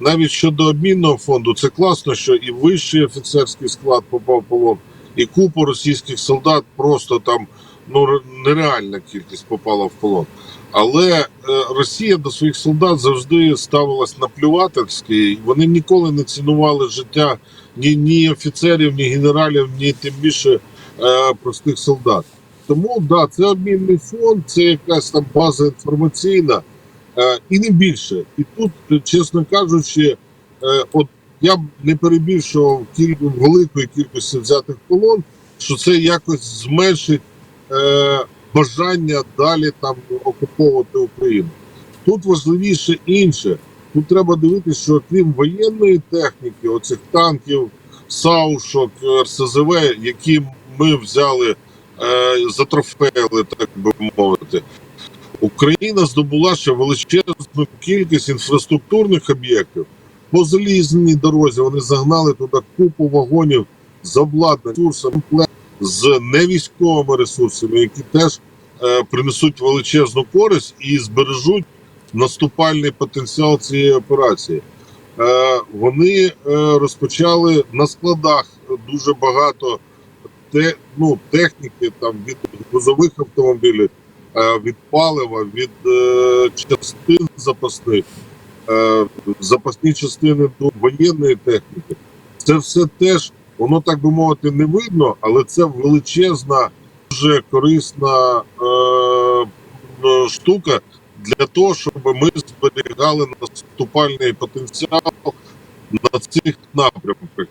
навіть щодо обмінного фонду, це класно, що і вищий офіцерський склад попав полон, і купа російських солдат просто там ну нереальна кількість попала в полон. Але е, Росія до своїх солдат завжди ставилась наплювательськи. Вони ніколи не цінували життя ні, ні офіцерів, ні генералів, ні тим більше е, простих солдат. Тому да, це обмінний фонд, це якась там база інформаційна, і не більше. І тут, е, чесно кажучи, е, от я б не перебільшував кіль... великої кількості взятих полон, що це якось зменшить е, бажання далі там окуповувати Україну. Тут важливіше інше. Тут треба дивитися, що крім воєнної техніки, оцих танків, саушок, РСЗВ, які ми взяли, е, затрофеїли, так би мовити, Україна здобула ще величезну кількість інфраструктурних об'єктів. По залізній дорозі вони загнали туди купу вагонів з обладнанням, ресурсами, з невійськовими ресурсами, які теж е, принесуть величезну користь і збережуть наступальний потенціал цієї операції. Е, вони е, розпочали на складах дуже багато те, ну, техніки там від грузових автомобілів, від палива, від е, частин запасних, е, запасні частини до воєнної техніки. Це все теж, воно так би мовити, не видно, але це величезна, дуже корисна е, е, штука для того, щоб ми зберігали наступальний потенціал на цих напрямках.